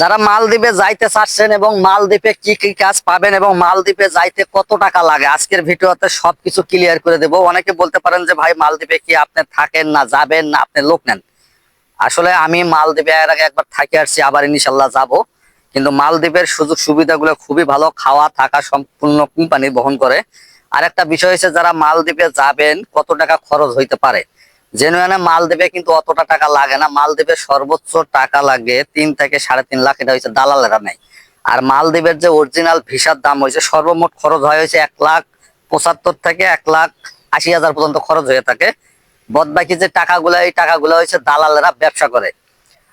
যারা মালদ্বীপে যাইতে চাচ্ছেন এবং মালদ্বীপে কি কি কাজ পাবেন এবং মালদ্বীপে যাইতে কত টাকা লাগে, আজকের ভিডিওতে সবকিছু ক্লিয়ার করে দেবো। অনেকে বলতে পারেন যে, ভাই, মালদ্বীপে কি আপনি থাকেন না, যাবেন না, আপনি লোক নেন? আসলে আমি মালদ্বীপে এর আগে একবার থাকি আসছি, আবার ইনশাল্লাহ যাব। কিন্তু মালদ্বীপের সুযোগ সুবিধাগুলো খুবই ভালো, খাওয়া, থাকা সম্পূর্ণ কোম্পানি বহন করে। আর একটা বিষয় হচ্ছে, যারা মালদ্বীপে যাবেন, কত টাকা খরচ হইতে পারে? জেনুয়ানে মালদ্বীপে কিন্তু অতটা টাকা লাগে না। মালদ্বীপে সর্বোচ্চ টাকা লাগে তিন থেকে সাড়ে তিন লাখ। এটা হচ্ছে দালালেরা নেয়। আর মালদ্বীপের যে অরিজিনাল ভিসার দাম হয়েছে সর্বমোট খরচ হয় হয়েছে এক লাখ পঁচাত্তর থেকে এক লাখ আশি হাজার পর্যন্ত খরচ হয়ে থাকে। বদ বাকি যে টাকাগুলো, এই টাকাগুলো হচ্ছে দালালেরা ব্যবসা করে।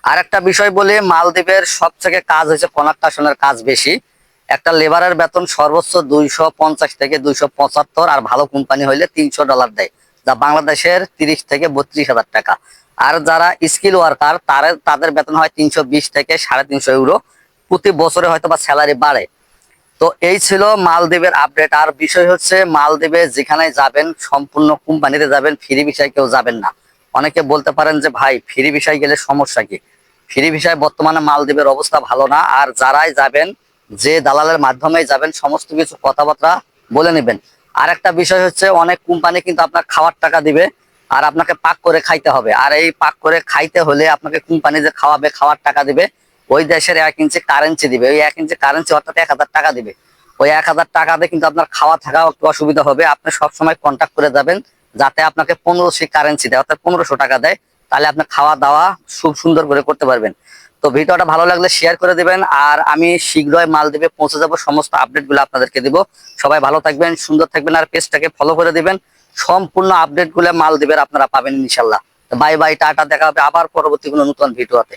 আর একটা বিষয় বলি মালদ্বীপের সব থেকে কাজ হচ্ছে কনাক্টাশনের কাজ বেশি। একটা লেবারের বেতন সর্বোচ্চ দুইশো পঞ্চাশ থেকে দুইশো পঁচাত্তর, আর ভালো কোম্পানি হইলে তিনশো ডলার দেয়। যা বাংলাদেশের তিরিশ থেকে বত্রিশ হাজার টাকা। আর যারা স্কিল ওয়ার্কার তার, তাদের বেতন হয় তিনশো বিশ থেকে সাড়ে তিনশো ইউরো প্রতি বছরে হয়তো বা স্যালারি বাড়ে। তো এই ছিল মালদ্বীপের আপডেট আর বিষয় হচ্ছে, মালদ্বীপে যেখানে যাবেন, সম্পূর্ণ কোম্পানিতে যাবেন, ফ্রি বিষয় কেউ যাবেন না। অনেকে বলতে পারেন যে, ভাই, ফ্রি বিষয় গেলে সমস্যা কি? ফ্রি বিষয় বর্তমানে মালদ্বীপের অবস্থা ভালো না। আর যারাই যাবেন, যে দালালের মাধ্যমে যাবেন, সমস্ত কিছু কথাবার্তা বলে নেবেন। আর একটা বিষয় হচ্ছে অনেক কোম্পানি কিন্তু আপনার খাওয়ার টাকা দিবে আর আপনাকে পাক করে খাইতে হবে। আর এই পাক করে খাইতে হলে আপনাকে কোম্পানি যে খাওয়াবে, খাওয়ার টাকা দিবে, ওই দেশের এক ইঞ্চি কারেন্সি দিবে। ওই এক ইঞ্চি কারেন্সি অর্থাৎ এক হাজার টাকা দিবে। ওই এক হাজার টাকা দিয়ে কিন্তু আপনার খাওয়া থাকা একটু অসুবিধা হবে। আপনি সবসময় কন্ট্যাক্ট করে যাবেন, যাতে আপনাকে পনেরোশো কারেন্সি দেয়, অর্থাৎ পনেরোশো টাকা দেয়। তাহলে আপনি খাওয়া দাওয়া খুব সুন্দর করে করতে পারবেন। তো ভিডিওটা ভালো লাগলে শেয়ার করে দেবেন, আর আমি শীঘ্রই মালদ্বীপে পৌঁছে যাব, সমস্ত আপডেটগুলো আপনাদেরকে দিব। সবাই ভালো থাকবেন, সুন্দর থাকবেন, আর পেজটাকে ফলো করে দেবেন। সম্পূর্ণ আপডেটগুলো মালদ্বীপের আপনারা পাবেন ইনশাল্লাহ। বাই বাই টাটা, দেখা হবে আবার পরবর্তী কোনো নতুন ভিডিওতে